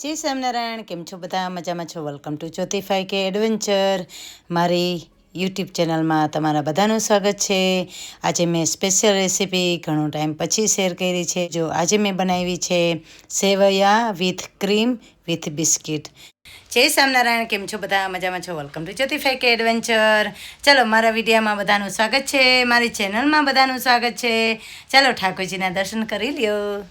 જય સ્વામિનારાયણ, કેમ છો? બધા મજામાં છો? વેલકમ ટુ જ્યોતિફાઈ કે એડવેન્ચર મારી યુટ્યુબ ચેનલમાં તમારા બધાનું સ્વાગત છે. આજે મેં સ્પેશિયલ રેસીપી ઘણો ટાઈમ પછી શેર કરી છે. જો આજે મેં બનાવી છે sevaiya with cream with biscuit Jai Swaminarayan, કેમ છો? બધા મજામાં છો? વેલકમ ટુ જ્યોતિફાઈ કે એડવેન્ચર ચાલો, મારા વિડીયામાં બધાનું સ્વાગત છે. મારી ચેનલમાં બધાનું સ્વાગત છે. ચાલો, ઠાકોરજીના દર્શન કરી લ્યો.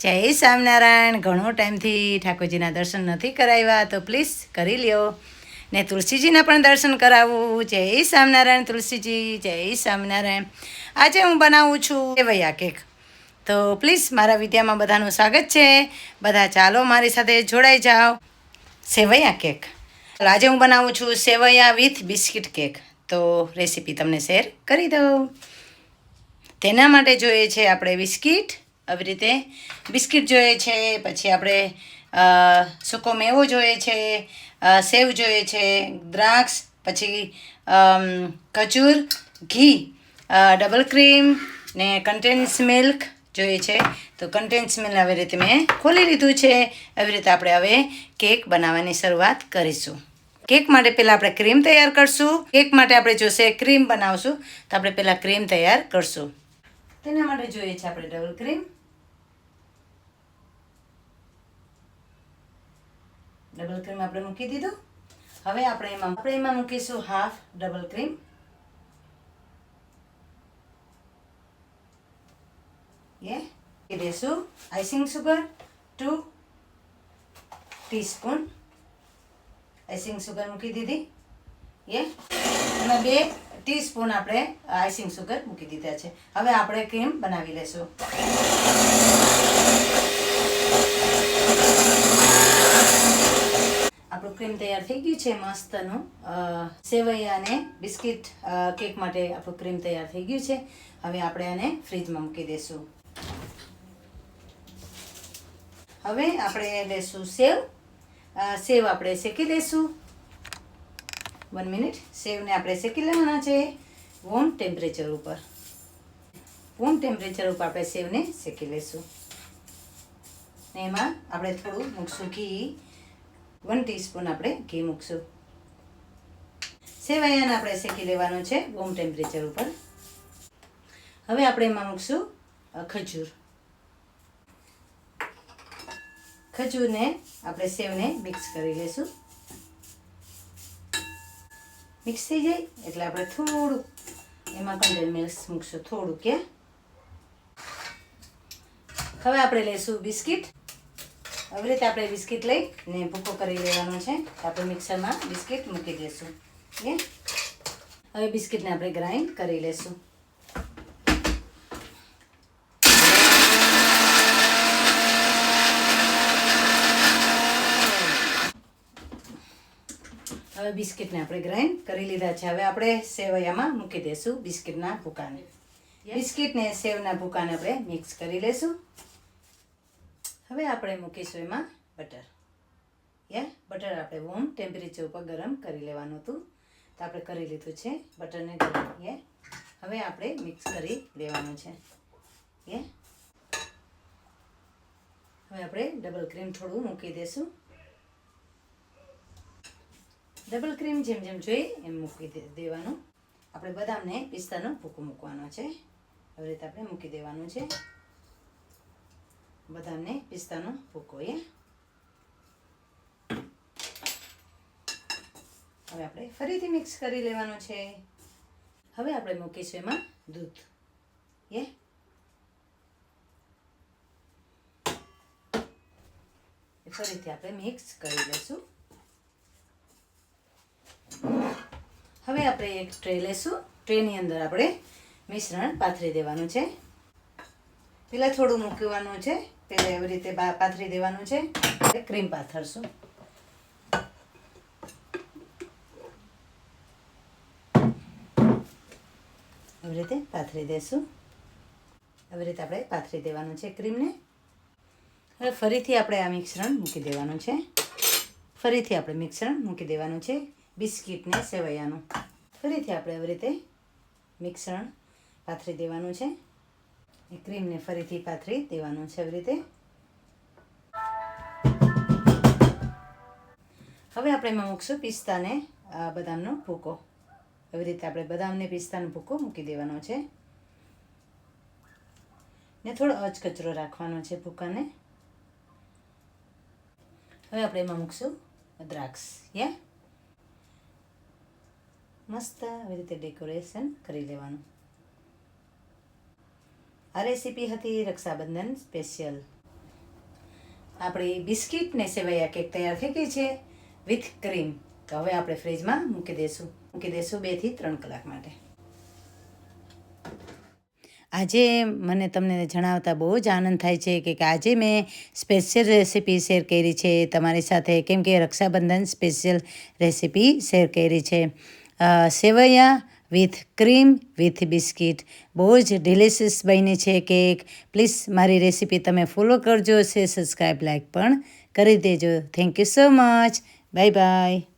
જય સ્વામિનારાયણ. ઘણો ટાઈમથી ઠાકોરજીના દર્શન નથી કરાવ્યા, તો પ્લીઝ કરી લ્યો. ને તુલસીજીના પણ દર્શન કરાવું. જય સ્વામિનારાયણ તુલસીજી, જય સ્વામિનારાયણ. આજે હું બનાવું છું સેવૈયા કેક. તો પ્લીઝ મારા વિદ્યામાં બધાનું સ્વાગત છે. બધા ચાલો મારી સાથે જોડાઈ જાઓ. સેવૈયા કેક. આજે હું બનાવું છું સેવૈયા વિથ બિસ્કિટ કેક. તો રેસીપી તમને શેર કરી દઉં. તેના માટે જોઈએ છે આપણે બિસ્કિટ આવી રીતે બિસ્કિટ જોઈએ છે, પછી આપણે સૂકો મેવો જોઈએ છે સેવ જોઈએ છે, દ્રાક્ષ, પછી કચૂર ઘી ડબલ ક્રીમ ને કન્ટેન્સ મિલ્ક જોઈએ છે. તો કન્ટેન્સ મિલ્ક આવી રીતે મેં ખોલી લીધું છે. આવી રીતે આપણે હવે કેક બનાવવાની શરૂઆત કરીશું. કેક માટે પહેલાં આપણે ક્રીમ તૈયાર કરશું. કેક માટે આપણે જોશે ક્રીમ બનાવશું, તો આપણે પહેલાં ક્રીમ તૈયાર કરશું. તેના માટે જોઈએ છે આપણે ડબલ ક્રીમ ડબલ ક્રીમ આપણે મૂકી દીધું. હવે આપણે એમાં આપણે એમાં મૂકીશું હાફ ડબલ ક્રીમ એ દેશું icing sugar two teaspoon icing sugar મૂકી દીધી. એ અને બે ટીસ્પૂન આપણે આઈસિંગ સુગર મૂકી દીધા છે. હવે આપણે ક્રીમ બનાવી લેશું. આપણું ક્રીમ તૈયાર થઈ ગયું છે મસ્તનું. સેવૈયા અને બિસ્કિટ કેક માટે આપણું ક્રીમ તૈયાર થઈ ગયું છે. હવે આપણે આને ફ્રીજમાં મૂકી દઈશું હવે આપણે લેશું સેવ. સેવ આપણે શેકી લઈશું વન મિનિટ સેવને આપણે શેકી લેવાના છે વોમ ટેમ્પરેચર ઉપર. વોમ ટેમ્પરેચર ઉપર આપણે સેવને શેકી લઈશું એમાં આપણે થોડું મૂકશું ઘી. વન ટીસ્પૂન આપણે ઘી મૂકશું. સેવૈયાને આપણે શેકી લેવાનું છે વોમ ટેમ્પરેચર ઉપર. હવે આપણે એમાં મૂકશું ખજૂર. ખજૂરને આપણે સેવને મિક્સ કરી લઈશું મિક્સ થઈ જાય એટલે આપણે થોડુંક એમાં કંડેન મિલ્સ મૂકશું, થોડુંક કે હવે આપણે લઈશું બિસ્કિટ. આવી રીતે આપણે બિસ્કિટ લઈ ને ભૂકો કરી લેવાનો છે. આપણે મિક્સરમાં બિસ્કિટ મૂકી દઈશું. એ હવે બિસ્કિટને આપણે ગ્રાઇન્ડ કરી લઈશું હવે બિસ્કિટને આપણે ગ્રાઇન્ડ કરી લીધા છે. હવે આપણે સેવૈયામાં મૂકી દઈશું બિસ્કિટના ભૂકાને. બિસ્કિટને સેવના ભૂકાને આપણે મિક્સ કરી લઈશું હવે આપણે મૂકીશું એમાં બટર. યા, બટર આપણે વોમ ટેમ્પરેચર ઉપર ગરમ કરી લેવાનું હતું. તો આપણે કરી લીધું છે બટરને ગરમ. યે, હવે આપણે મિક્સ કરી લેવાનું છે. યે, હવે આપણે ડબલ ક્રીમ થોડું મૂકી દઈશું ડબલ ક્રીમ જેમ જેમ જોઈએ એમ મૂકી દેવાનું. આપણે બદામને પિસ્તાનો ભૂકો મૂકવાનો છે. આવી રીતે આપણે મૂકી દેવાનું છે. બદામને પિસ્તાનો ભૂકો એ હવે આપણે ફરીથી મિક્સ કરી લેવાનું છે. હવે આપણે મૂકીશું એમાં દૂધ એ ફરીથી આપણે મિક્સ કરી લઈશું હવે આપણે એક ટ્રે લેશું. ટ્રેની અંદર આપણે મિશ્રણ પાથરી દેવાનું છે. પહેલાં થોડું મૂકવાનું છે. પહેલાં એવી રીતે પાથરી દેવાનું છે. ક્રીમ પાથરશું. આવી રીતે પાથરી દેશું. આવી રીતે આપણે પાથરી દેવાનું છે ક્રીમને. હવે ફરીથી આપણે આ મિશ્રણ મૂકી દેવાનું છે. ફરીથી આપણે મિશ્રણ મૂકી દેવાનું છે બિસ્કિટને સેવૈયાનું. ફરીથી આપણે આવી રીતે મિશ્રણ પાથરી દેવાનું છે. એ ક્રીમને ફરીથી પાથરી દેવાનું છે આવી રીતે. હવે આપણે એમાં મૂકશું પિસ્તાને બદામનો ભૂકો. એવી રીતે આપણે બદામને પિસ્તાનો ભૂકો મૂકી દેવાનો છે. ને થોડો અચકચરો રાખવાનો છે ભૂકાને. હવે આપણે એમાં મૂકશું દ્રાક્ષ, યા? મસ્ત આવી રીતે ડેકોરેશન કરી લેવાનું. આ રેસીપી હતી રક્ષાબંધન સ્પેશિયલ આપણી બિસ્કિટ ને સેવૈયા કેક તૈયાર થઈ ગઈ છે વિથ ક્રીમ તો હવે આપણે ફ્રીજમાં મૂકી દઈશું મૂકી દઈશું બેથી ત્રણ કલાક માટે. આજે મને તમને જણાવતા બહુ જ આનંદ થાય છે કે આજે મેં સ્પેશિયલ રેસીપી શેર કરી છે. તમારી સાથે કેમ કે રક્ષાબંધન સ્પેશિયલ રેસીપી શેર કરી છે. Sevaiya with cream, with biscuit. બહુ જ ડિલિશિયસ બની છે કેક. પ્લીઝ મારી રેસીપી તમે ફોલો કરજો છે સબસ્ક્રાઈબ લાઇક પણ કરી દેજો. Thank you so much. Bye bye.